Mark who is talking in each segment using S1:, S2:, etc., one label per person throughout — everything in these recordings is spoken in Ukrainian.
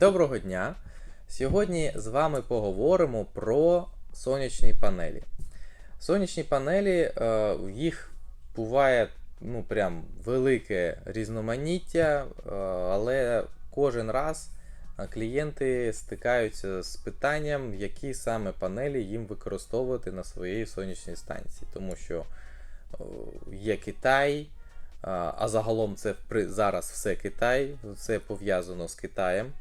S1: Доброго дня! Сьогодні з вами поговоримо про сонячні панелі. Сонячні панелі, е, їх буває ну, прям велике різноманіття, е, але кожен раз е, клієнти стикаються з питанням, які саме панелі їм використовувати на своїй сонячній станції. Тому що є Китай, а загалом це зараз все Китай, все пов'язано з Китаєм.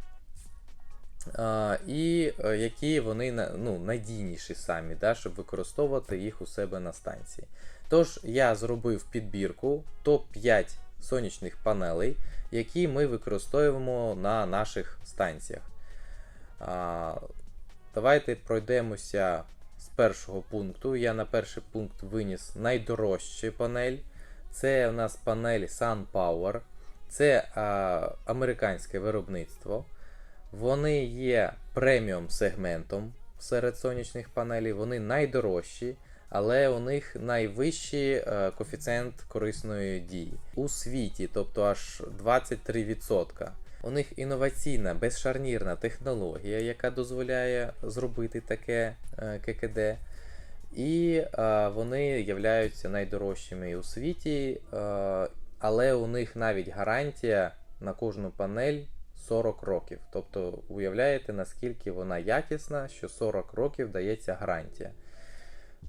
S1: І е, які вони ну, надійніші самі, да, щоб використовувати їх у себе на станції. Тож я зробив підбірку топ-5 сонячних панелей, які ми використовуємо на наших станціях. А, Давайте пройдемося з першого пункту. Я на перший пункт виніс найдорожчу панель. Це у нас панель SunPower. Це а, американське виробництво. Вони є преміум сегментом серед сонячних панелей. Вони найдорожчі, але у них найвищий е, коефіцієнт корисної дії у світі, тобто аж 23%. У них інноваційна безшарнірна технологія, яка дозволяє зробити таке е, ККД. І е, вони являються найдорожчими у світі, е, але у них навіть гарантія на кожну панель 40 років. Тобто, уявляєте, наскільки вона якісна, що 40 років дається гарантія.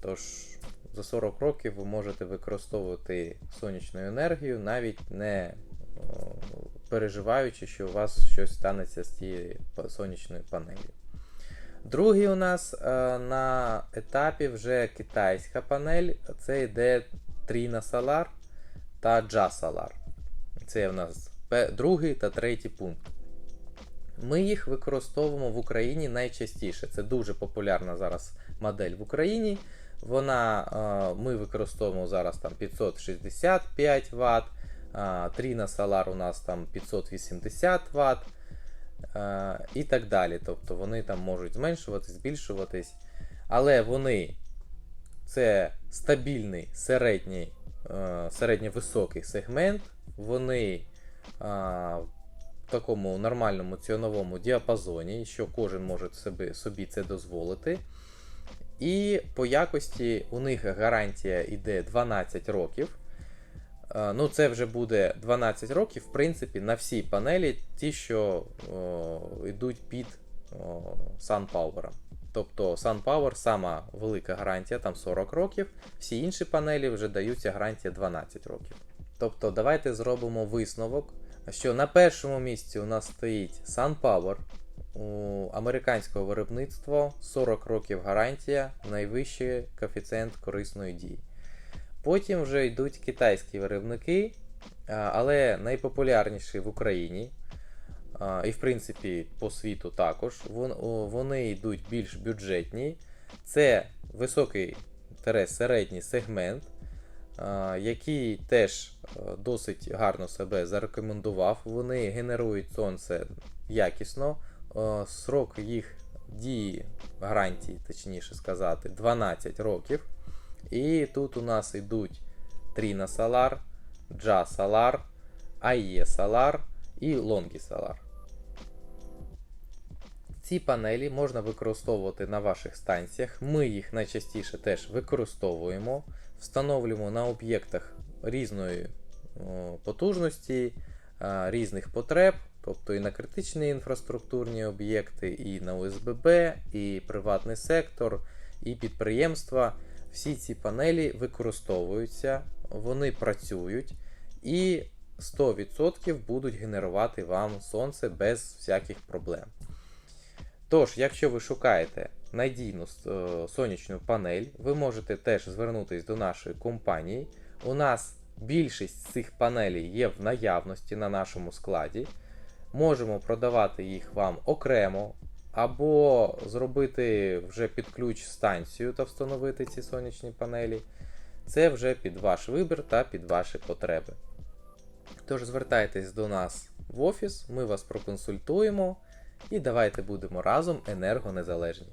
S1: Тож, за 40 років ви можете використовувати сонячну енергію, навіть не переживаючи, що у вас щось станеться з цією сонячною панелью. Другий у нас е, на етапі вже китайська панель. Це йде Trina Solar та Ja Solar. Це у нас другий та третій пункт. Ми їх використовуємо в Україні найчастіше. Це дуже популярна зараз модель в Україні. Вона, е, ми використовуємо зараз там 565 Вт, Trina Solar у нас там 580 Вт е, і так далі. Тобто вони там можуть зменшуватись, збільшуватись. Але вони це стабільний середній, е, середньовисокий сегмент. Вони такому нормальному ціновому діапазоні, що кожен може собі, собі це дозволити. І по якості у них гарантія йде 12 років. Е, Ну, це вже буде 12 років, в принципі, на всі панелі, ті, що о, йдуть під о, SunPower. Тобто SunPower сама велика гарантія, там 40 років, всі інші панелі вже даються гарантія 12 років. Тобто, давайте зробимо висновок, що на першому місці у нас стоїть SunPower, у американського виробництва 40 років гарантія, найвищий коефіцієнт корисної дії. Потім вже йдуть китайські виробники, але найпопулярніші в Україні. І, в принципі, по світу також. Вони йдуть більш бюджетні. Це високий середній сегмент, який теж е, досить гарно себе зарекомендував. Вони генерують сонце якісно. Е, Срок їх дії, гарантії, точніше сказати, 12 років. І тут у нас йдуть Trina Solar, Ja Solar, AE Solar і Longi Solar. Ці панелі можна використовувати на ваших станціях. Ми їх найчастіше теж використовуємо, встановлюємо на об'єктах різної потужності, різних потреб, тобто і на критичні інфраструктурні об'єкти, і на ОСББ, і приватний сектор, і підприємства. Всі ці панелі використовуються, вони працюють і 100% будуть генерувати вам сонце без всяких проблем. Тож, якщо ви шукаєте надійну е, сонячну панель, ви можете теж звернутися до нашої компанії. У нас більшість цих панелей є в наявності на нашому складі. Можемо продавати їх вам окремо, або зробити вже під ключ станцію та встановити ці сонячні панелі. Це вже під ваш вибір та під ваші потреби. Тож звертайтесь до нас в офіс, ми вас проконсультуємо і давайте будемо разом енергонезалежні.